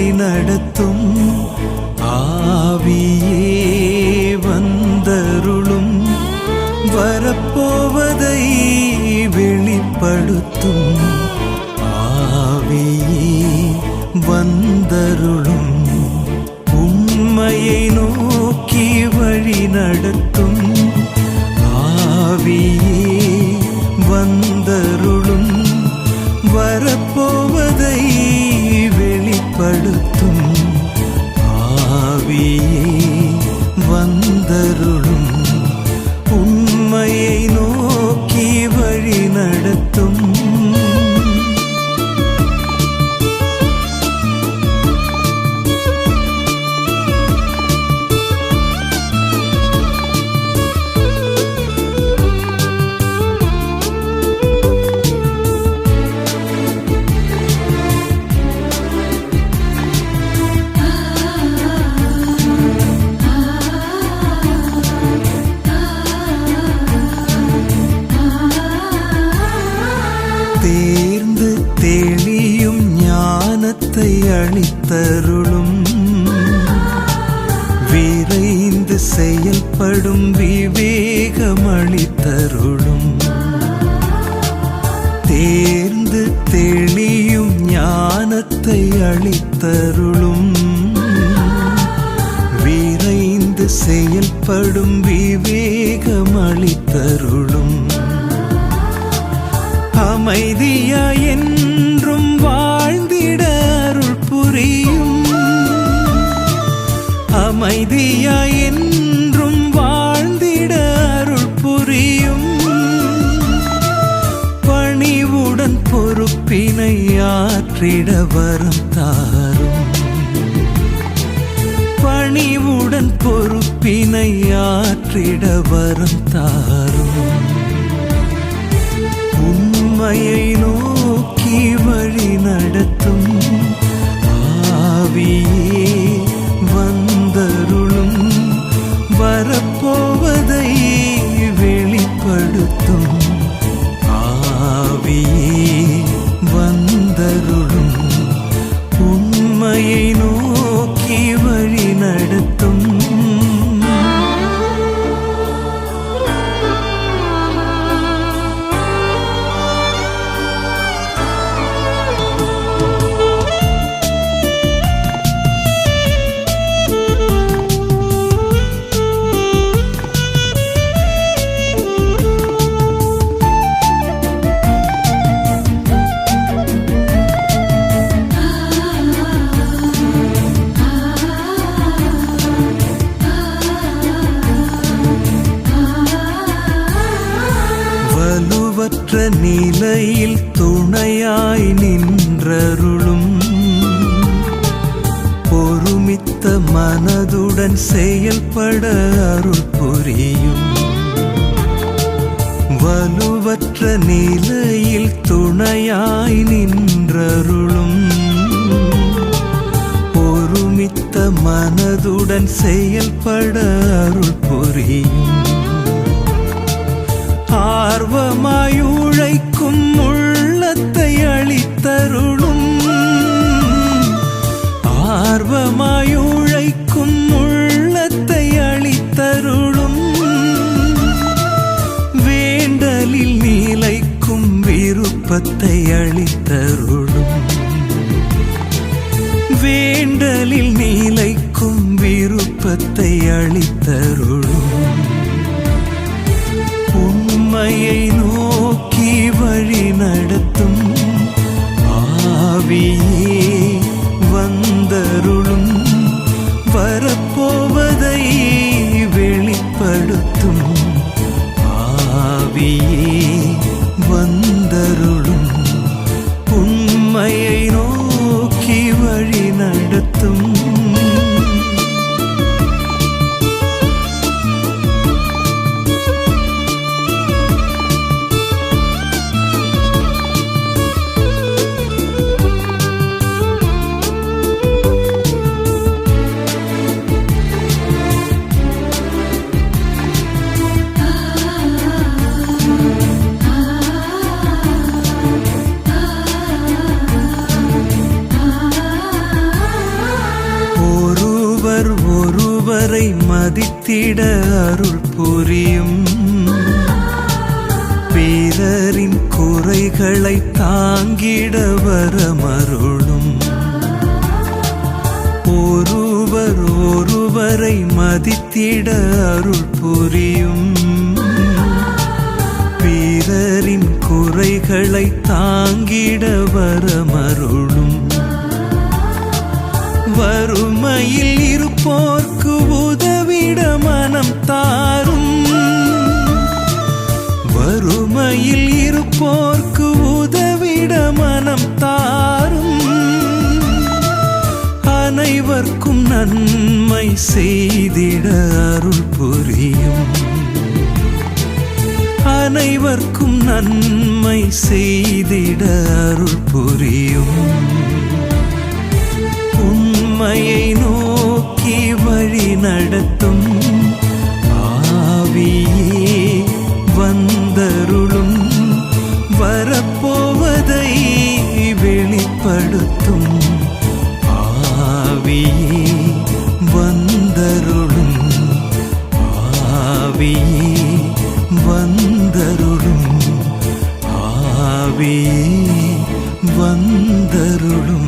நடத்தும். ஆவியே வந்தருளும். வரப்போவதை வெளிப்படுத்தும். ஆவியே வந்தருளும். உண்மையை நோக்கி வழி நடத்தும். ஆவியே அளித்தருளும் விரைந்து செயல்படும் விவேகம் அளித்தருளும் தேர்ந்து தெளியும் ஞானத்தை அளித்தருளும். விரைந்து செயல்படும் விவேகம் அளித்தருளும் அமைதியா என்றும் அமைதியா என்றும் வாழ்ந்திட அருள் புரியும். பணிவுடன் பொறுப்பினை ஆற்றிட வரம் தாரும். பணிவுடன் பொறுப்பினை ஆற்றிட வரம் தாரும். உண்மையை நோக்கி வழி நடத்தும் ஆவியே. போவதை வெளிப்படுத்தும். வலுவற்ற நிலையில் துணையாய் நின்றருளும். பொறுமித்த மனதுடன் செயல்பட அருள் புரியும். வலுவற்ற நிலையில் துணையாய் நின்றருளும். பொறுமித்த மனதுடன் செயல்பட அருள் புரியும். ஆர்வமாய் உழைக்கும் உள்ளத்தை அளித்தருளும் ஆர்வமாய் உழைக்கும் உள்ளத்தை அளித்தருளும் வேண்டலில் நீலைக்கும் விருப்பத்தை அளித்தருளும் வேண்டலில் நீலைக்கும் விருப்பத்தை அளித்தருளும் உண்மையை நோக்கி வழி நடத்தும் ஆவியே வந்தருளும் வரப்போவதை வெளிப்படுத்தும் ஆவியே. மதித்திட அருள் புரியும். பிறரின் குறைகளை தாங்கிட வரமருளும் ஒருவர் ஒருவரை மதித்திட அருள் புரியும். பிறரின் குறைகளை தாங்கிட வரமருளும் வறுமையில் இருப்போர்க்கு உதவி உதவிட மனம் தாரும். வறுமையில் இருப்போர்க்கு உதவிட மனம் தாரும். அனைவர்க்கும் நன்மை செய்திட அருள் புரியும். அனைவர்க்கும் நன்மை செய்திட அருள் புரியும். நடத்தும் ஆவியே வந்தருளும் வரப்போவதை வெளிப்படுத்தும் ஆவியே வந்தருளும் ஆவியே வந்தருளும் ஆவியே வந்தருளும்.